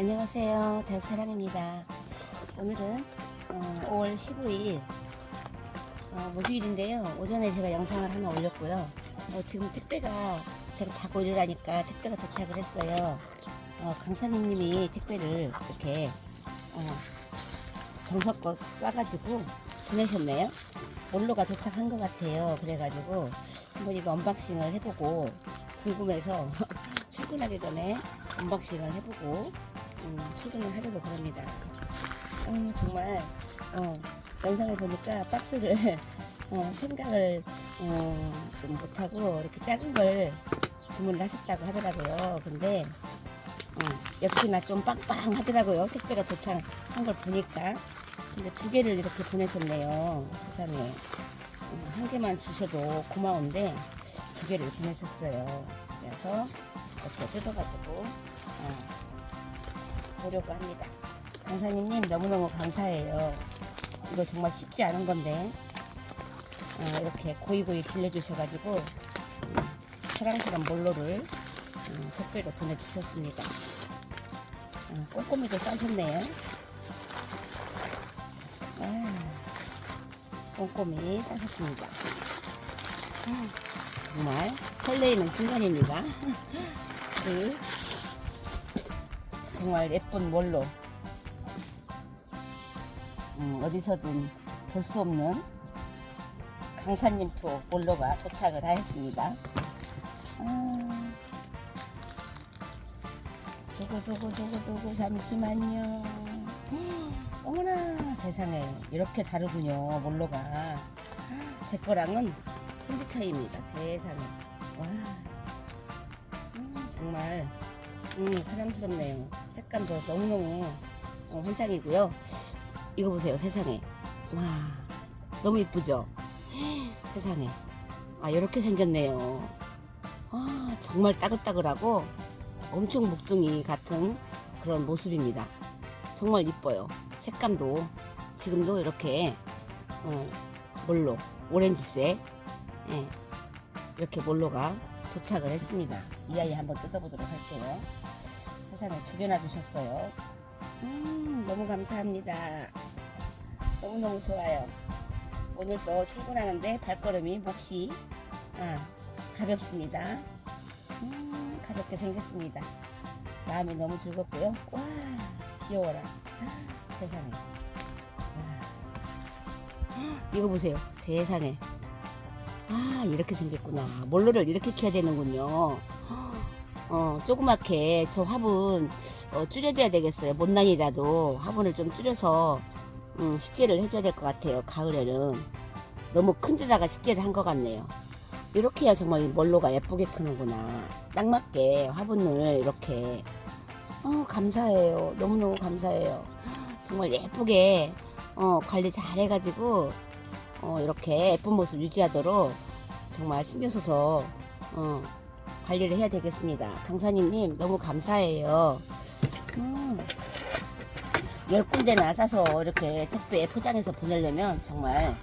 안녕하세요. 다육사랑입니다. 오늘은 어, 5월 15일 어, 목요일인데요. 오전에 제가 영상을 하나 올렸고요. 어, 지금 택배가 제가 자고 일어나니까 택배가 도착을 했어요. 어, 강사님님이 택배를 이렇게 어, 정성껏 싸가지고 보내셨네요. 몰로가 도착한 것 같아요. 그래가지고 한번 이거 언박싱을 해보고 궁금해서 출근하기 전에 언박싱을 해보고 음, 출근을 하려고 그럽니다. 어, 정말 어, 영상을 보니까 박스를 어, 생각을 어, 좀 못하고 이렇게 작은 걸 주문을 하셨다고 하더라고요. 근데 어, 역시나 좀 빵빵하더라고요. 택배가 도착한 걸 보니까. 근데 두 개를 이렇게 보내셨네요. 세상에. 음, 한 개만 주셔도 고마운데 두 개를 보내셨어요. 그래서 이렇게 뜯어가지고 어, 보려고 합니다. 강사님님 너무너무 감사해요. 이거 정말 쉽지 않은 건데 어, 이렇게 고이고이 빌려주셔가지고 음, 사랑스러운 몰로를 음, 택배로 보내주셨습니다. 어, 꼼꼼히도 싸셨네요. 아, 꼼꼼히 싸셨습니다. 아, 정말 설레이는 순간입니다. 그 정말 예쁜 몰로 음, 어디서든 볼 수 없는 강사님표 몰로가 도착을 하였습니다. 아, 두고 두고 두고 두고 잠시만요. 어머나 세상에 이렇게 다르군요 몰로가 제 거랑은 천지 차이입니다 세상에 와 음, 정말 음, 사랑스럽네요. 색감도 너무너무 어, 환상이고요. 이거 보세요 세상에. 와 너무 이쁘죠? 세상에. 아 이렇게 생겼네요. 아 정말 따글따글하고 엄청 묵둥이 같은 그런 모습입니다. 정말 이뻐요. 색감도 지금도 이렇게 어, 몰로? 오렌지색? 예, 이렇게 몰로가 도착을 했습니다. 이 아이 한번 뜯어보도록 할게요. 세상에 두 개나 주셨어요. 음, 너무 감사합니다. 너무너무 좋아요. 오늘 또 출근하는데 발걸음이 몹시 아, 가볍습니다. 음, 가볍게 생겼습니다. 마음이 너무 즐겁고요. 와, 귀여워라. 세상에. 와. 이거 보세요. 세상에. 아, 이렇게 생겼구나. 몰로를 이렇게 켜야 되는군요. 어, 조그맣게 저 화분 어, 줄여줘야 되겠어요. 못난이라도 화분을 좀 줄여서 음, 식재를 해줘야 될 것 같아요. 가을에는. 너무 큰 데다가 식재를 한 것 같네요. 이렇게 해야 정말 이 몰로가 예쁘게 크는구나. 딱 맞게 화분을 이렇게. 어, 감사해요. 너무너무 감사해요. 정말 예쁘게 어, 관리 잘 해가지고 어, 이렇게 예쁜 모습 유지하도록 정말 신경 써서 어, 관리를 해야 되겠습니다. 강사님님 너무 감사해요. 음, 열 군데나 사서 이렇게 택배에 포장해서 보내려면 정말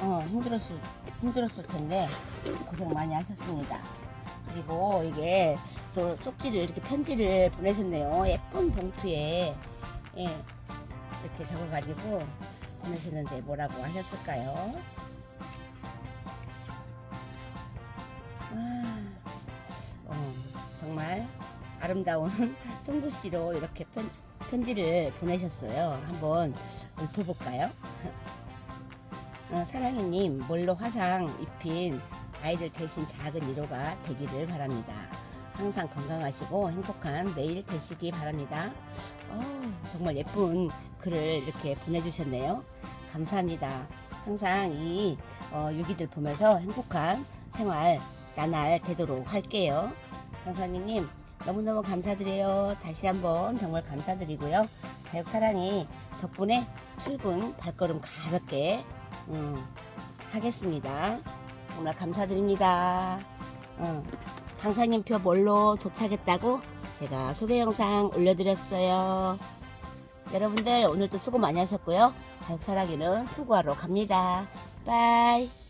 어, 힘들었을 힘들었을 텐데 고생 많이 하셨습니다. 그리고 이게 또 쪽지를 이렇게 편지를 보내셨네요. 예쁜 봉투에 예, 이렇게 적어가지고 보내시는데 뭐라고 하셨을까요? 와, 어, 정말 아름다운 손글씨로 이렇게 편, 편지를 보내셨어요. 한번 읊어볼까요? 어, 사랑이님, 몰로 화상 입힌 아이들 대신 작은 위로가 되기를 바랍니다. 항상 건강하시고 행복한 매일 되시기 바랍니다. 어, 정말 예쁜 글을 이렇게 보내주셨네요. 감사합니다. 항상 이 어, 유기들 보면서 행복한 생활 나날 되도록 할게요. 강사님 너무너무 감사드려요. 다시 한번 정말 감사드리고요. 다육 사랑이 덕분에 출근 발걸음 가볍게 음, 하겠습니다. 정말 감사드립니다. 어, 강사님표 뭘로 도착했다고 제가 소개 영상 올려드렸어요. 여러분들 오늘도 수고 많이 하셨고요. 다육사랑이는 수고하러 갑니다. 빠이.